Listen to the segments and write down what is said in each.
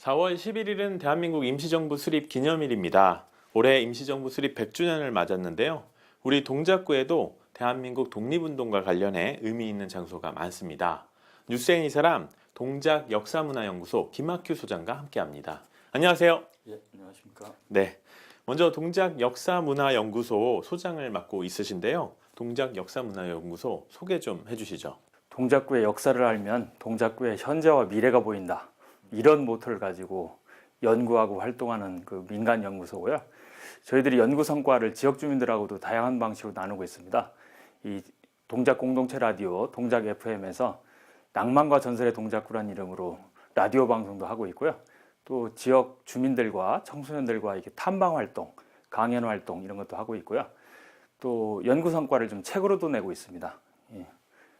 4월 11일은 대한민국 임시정부 수립 기념일입니다. 올해 임시정부 수립 100주년을 맞았는데요. 우리 동작구에도 대한민국 독립운동과 관련해 의미 있는 장소가 많습니다. 뉴스엔 이 사람 동작 역사문화연구소 김학규 소장과 함께합니다. 안녕하세요. 예, 안녕하십니까. 네. 먼저 동작 역사문화연구소 소장을 맡고 있으신데요. 동작 역사문화연구소 소개 좀 해주시죠. 동작구의 역사를 알면 동작구의 현재와 미래가 보인다. 이런 모토를 가지고 연구하고 활동하는 그 민간 연구소고요. 저희들이 연구 성과를 지역 주민들하고도 다양한 방식으로 나누고 있습니다. 이 동작 공동체 라디오 동작 FM에서 낭만과 전설의 동작구란 이름으로 라디오 방송도 하고 있고요. 또 지역 주민들과 청소년들과 이렇게 탐방 활동, 강연 활동 이런 것도 하고 있고요. 또 연구 성과를 좀 책으로도 내고 있습니다. 예.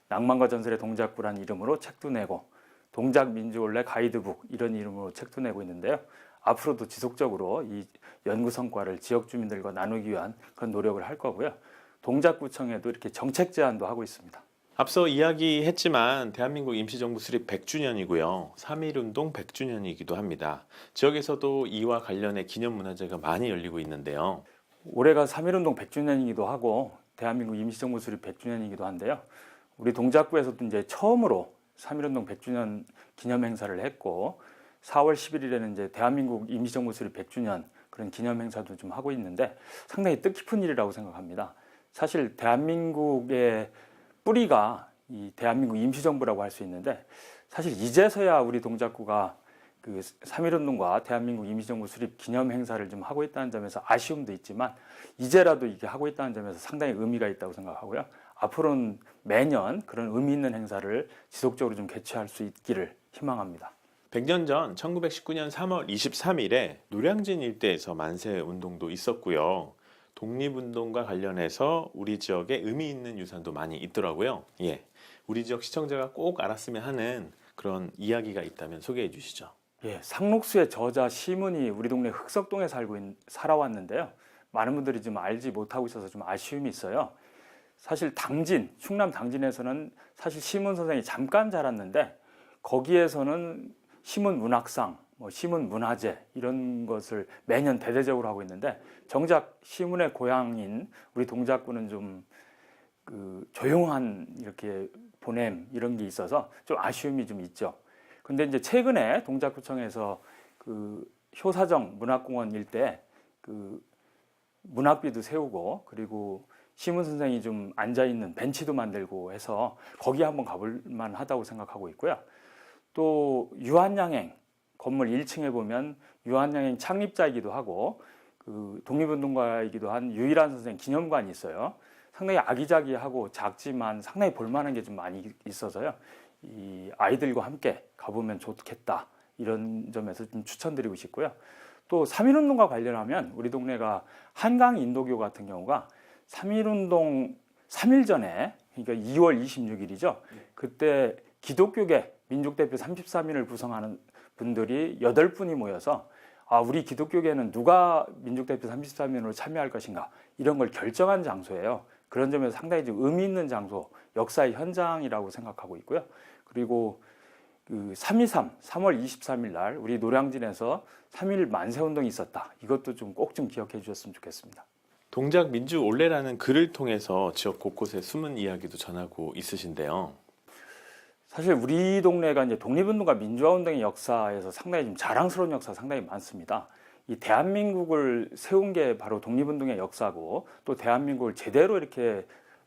낭만과 전설의 동작구란 이름으로 책도 내고 동작 민주올레 가이드북 이런 이름으로 책도 내고 있는데요. 앞으로도 지속적으로 이 연구 성과를 지역 주민들과 나누기 위한 그런 노력을 할 거고요. 동작구청에도 이렇게 정책 제안도 하고 있습니다. 앞서 이야기했지만 대한민국 임시정부 수립 100주년이고요. 3.1운동 100주년이기도 합니다. 지역에서도 이와 관련해 기념 문화제가 많이 열리고 있는데요. 올해가 3.1운동 100주년이기도 하고 대한민국 임시정부 수립 100주년이기도 한데요. 우리 동작구에서도 이제 처음으로 3.1운동 100주년 기념 행사를 했고 4월 11일에는 이제 대한민국 임시정부 수립 100주년 그런 기념 행사도 좀 하고 있는데 상당히 뜻깊은 일이라고 생각합니다. 사실 대한민국의 뿌리가 이 대한민국 임시정부라고 할 수 있는데 사실 이제서야 우리 동작구가 그 3.1운동과 대한민국 임시정부 수립 기념 행사를 좀 하고 있다는 점에서 아쉬움도 있지만 이제라도 이게 하고 있다는 점에서 상당히 의미가 있다고 생각하고요. 앞으로는 매년 그런 의미 있는 행사를 지속적으로 좀 개최할 수 있기를 희망합니다. 100년 전 1919년 3월 23일에 노량진 일대에서 만세 운동도 있었고요. 독립운동과 관련해서 우리 지역에 의미 있는 유산도 많이 있더라고요. 예. 우리 지역 시청자가 꼭 알았으면 하는 그런 이야기가 있다면 소개해 주시죠. 예, 상록수의 저자 시문이 우리 동네 흑석동에 살고 있, 살아왔는데요. 많은 분들이 좀 알지 못하고 있어서 좀 아쉬움이 있어요. 사실 당진, 충남 당진에서는 사실 시문 선생이 잠깐 자랐는데 거기에서는 시문 문학상, 뭐 시문 문화제 이런 것을 매년 대대적으로 하고 있는데 정작 시문의 고향인 우리 동작구는 좀 그 조용한 이렇게 보냄 이런 게 있어서 좀 아쉬움이 좀 있죠. 근데 이제 최근에 동작구청에서 그 효사정 문학공원 일대 그 문학비도 세우고 그리고 시문 선생이 좀 앉아 있는 벤치도 만들고 해서 거기 한번 가볼 만하다고 생각하고 있고요. 또 유한양행 건물 1층에 보면 유한양행 창립자이기도 하고 그 독립운동가이기도 한 유일한 선생 기념관이 있어요. 상당히 아기자기하고 작지만 상당히 볼만한 게 좀 많이 있어서요. 이 아이들과 함께 가보면 좋겠다 이런 점에서 좀 추천드리고 싶고요. 또 3.1운동과 관련하면 우리 동네가 한강 인도교 같은 경우가 3.1운동 3일 전에 그러니까 2월 26일이죠. 그때 기독교계 민족대표 33인을 구성하는 분들이 8분이 모여서 아, 우리 기독교계는 누가 민족대표 33인으로 참여할 것인가 이런 걸 결정한 장소예요. 그런 점에서 상당히 좀 의미 있는 장소, 역사의 현장이라고 생각하고 있고요. 그리고 그 3.23, 3월 23일 날 우리 노량진에서 3.1 만세운동이 있었다. 이것도 좀 꼭좀 기억해 주셨으면 좋겠습니다. 동작 민주 올레라는 글을 통해서 지역 곳곳에 숨은 이야기도 전하고 있으신데요. 사실 우리 동네가 이제 독립운동과 민주화 운동의 역사에서 상당히 좀 자랑스러운 역사 상당히 많습니다. 이 대한민국을 세운 게 바로 독립운동의 역사고 또 대한민국을 제대로 이렇게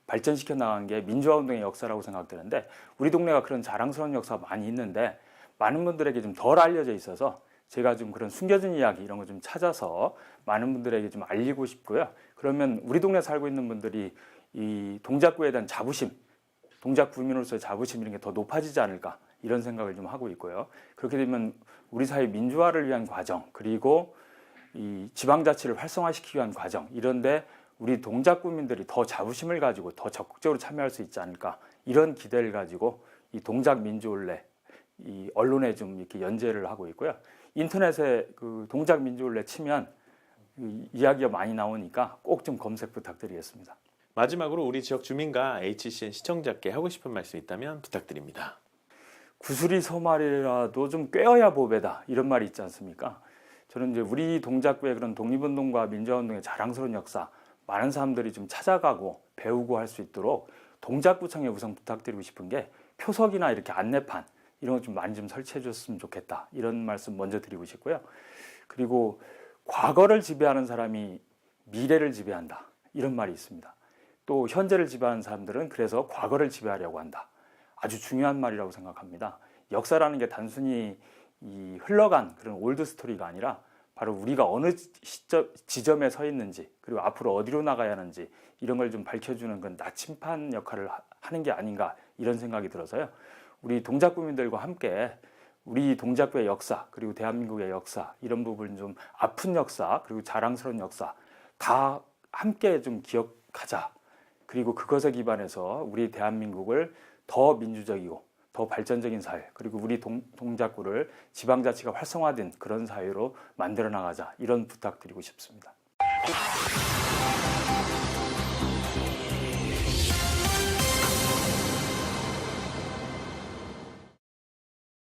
발전시켜 나간 게 민주화 운동의 역사라고 생각되는데 우리 동네가 그런 자랑스러운 역사가 많이 있는데 많은 분들에게 좀 덜 알려져 있어서 제가 좀 그런 숨겨진 이야기 이런 거 좀 찾아서 많은 분들에게 좀 알리고 싶고요. 그러면 우리 동네 살고 있는 분들이 이 동작구에 대한 자부심, 동작 구민으로서의 자부심 이런 게 더 높아지지 않을까 이런 생각을 좀 하고 있고요. 그렇게 되면 우리 사회 민주화를 위한 과정 그리고 이 지방자치를 활성화시키기 위한 과정 이런데 우리 동작 구민들이 더 자부심을 가지고 더 적극적으로 참여할 수 있지 않을까 이런 기대를 가지고 이 동작 민주올레 이 언론에 좀 이렇게 연재를 하고 있고요. 인터넷에 그 동작 민주올레 치면 이 이야기가 많이 나오니까 꼭 좀 검색 부탁드리겠습니다. 마지막으로 우리 지역 주민과 HCN 시청자께 하고 싶은 말씀 있다면 부탁드립니다. 구슬이 소말이라도 좀 꿰어야 보배다 이런 말이 있지 않습니까? 저는 이제 우리 동작구의 그런 독립운동과 민주화운동의 자랑스러운 역사 많은 사람들이 좀 찾아가고 배우고 할 수 있도록 동작구청에 우선 부탁드리고 싶은 게 표석이나 이렇게 안내판 이런 거좀 많이 좀 설치해 줬으면 좋겠다 이런 말씀 먼저 드리고 싶고요. 그리고 과거를 지배하는 사람이 미래를 지배한다 이런 말이 있습니다. 또 현재를 지배하는 사람들은 그래서 과거를 지배하려고 한다. 아주 중요한 말이라고 생각합니다. 역사라는 게 단순히 이 흘러간 그런 올드 스토리가 아니라 바로 우리가 어느 시점, 지점에 서 있는지 그리고 앞으로 어디로 나가야 하는지 이런 걸 좀 밝혀주는 건 나침판 역할을 하- 하는 게 아닌가 이런 생각이 들어서요. 우리 동작구민들과 함께 우리 동작구의 역사 그리고 대한민국의 역사 이런 부분 좀 아픈 역사 그리고 자랑스러운 역사 다 함께 좀 기억하자. 그리고 그것에 기반해서 우리 대한민국을 더 민주적이고 더 발전적인 사회 그리고 우리 동, 동작구를 지방자치가 활성화된 그런 사회로 만들어 나가자 이런 부탁드리고 싶습니다.